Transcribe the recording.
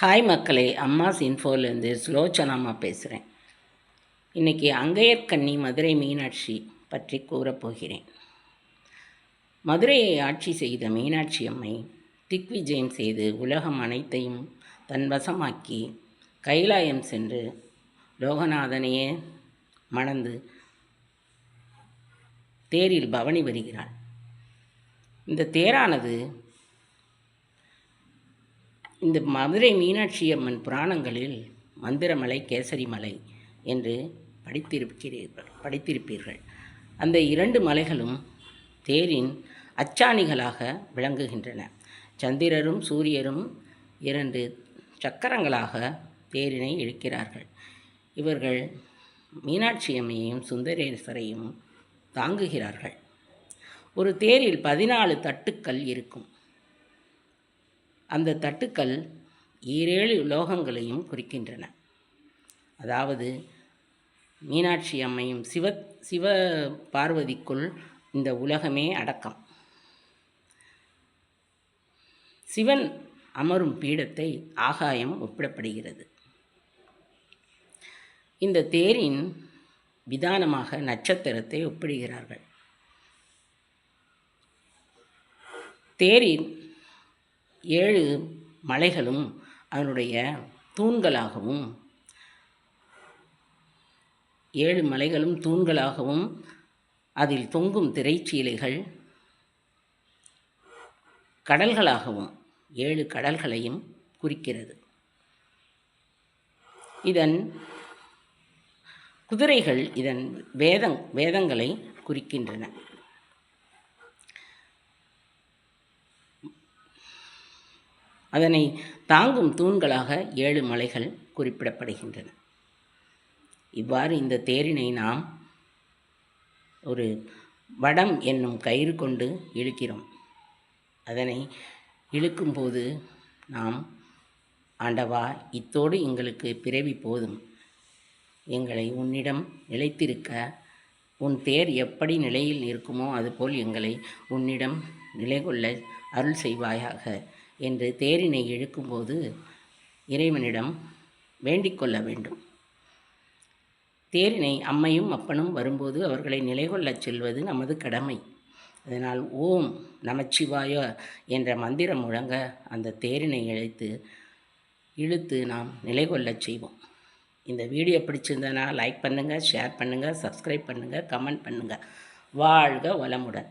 Hi மக்களே அம்மாஸ் இன்ஃபோலேருந்து ஸ்லோச்சனாமா பேசுகிறேன் இன்றைக்கி அங்கையர்கண்ணி மதுரை மீனாட்சி பற்றி கூறப்போகிறேன் மதுரையை ஆட்சி செய்த மீனாட்சி அம்மை திக்விஜயம் செய்து உலகம் அனைத்தையும் தன் வசமாக்கி கைலாயம் சென்று லோகநாதனையே மணந்து தேரில் பவனி வருகிறாள். இந்த தேரானது இந்த மதுரை மீனாட்சி அம்மன் புராணங்களில் மந்திரமலை கேசரி மலை என்று படித்திருக்கிறீர்கள் படித்திருப்பீர்கள். அந்த இரண்டு மலைகளும் தேரின் அச்சாணிகளாக விளங்குகின்றன. சந்திரரும் சூரியரும் இரண்டு சக்கரங்களாக தேரினை இழுக்கிறார்கள். இவர்கள் மீனாட்சி அம்மையையும் சுந்தரேஸ்வரையும் தாங்குகிறார்கள். ஒரு தேரில் பதினாலு தட்டுக்கள் இருக்கும். அந்த தட்டுக்கள் ஈரேழு லோகங்களையும் குறிக்கின்றன. அதாவது மீனாட்சி அம்மையும் சிவ சிவ பார்வதிக்குள் இந்த உலகமே அடக்கம். சிவன் அமரும் பீடத்தை ஆகாயம் ஒப்பிடப்படுகிறது. இந்த தேரின் விதானமாக நட்சத்திரத்தை ஒப்பிடுகிறார்கள். தேரின் ஏழு மலைகளும் அதனுடைய தூண்களாகவும் ஏழு மலைகளும் தூண்களாகவும் அதில் தொங்கும் திரைச்சீலைகள் கடல்களாகவும் ஏழு கடல்களையும் குறிக்கிறது. இதன் குதிரைகள் இதன் வேதங் வேதங்களை குறிக்கின்றன. அதனை தாங்கும் தூண்களாக ஏழு மலைகள் குறிப்பிடப்படுகின்றன. இவ்வாறு இந்த தேரினை நாம் ஒரு வடம் என்னும் கயிறு கொண்டு இழுக்கிறோம். அதனை இழுக்கும்போது நாம் ஆண்டவா இத்தோடு எங்களுக்கு பிறவி போதும். எங்களை உன்னிடம் நிலைத்திருக்க உன் தேர் எப்படி நிலையில் இருக்குமோ அதுபோல் எங்களை உன்னிடம் நிலை கொள்ள அருள் செய்வாயாக. என்று தேரினை இழுக்கும்போது இறைவனிடம் வேண்டிக் கொள்ள வேண்டும். தேரினை அம்மையும் அப்பனும் வரும்போது அவர்களை நிலைகொள்ளச் செல்வது நமது கடமை. அதனால் ஓம் நமச்சிவாய என்ற மந்திரம் முழங்க அந்த தேரினை இழைத்து இழுத்து நாம் நிலைகொள்ளச் செய்வோம். இந்த வீடியோ பிடிச்சிருந்தனா லைக் பண்ணுங்கள் ஷேர் பண்ணுங்கள் சப்ஸ்கிரைப் பண்ணுங்கள் கமெண்ட் பண்ணுங்கள் வாழ்க வளமுடன்.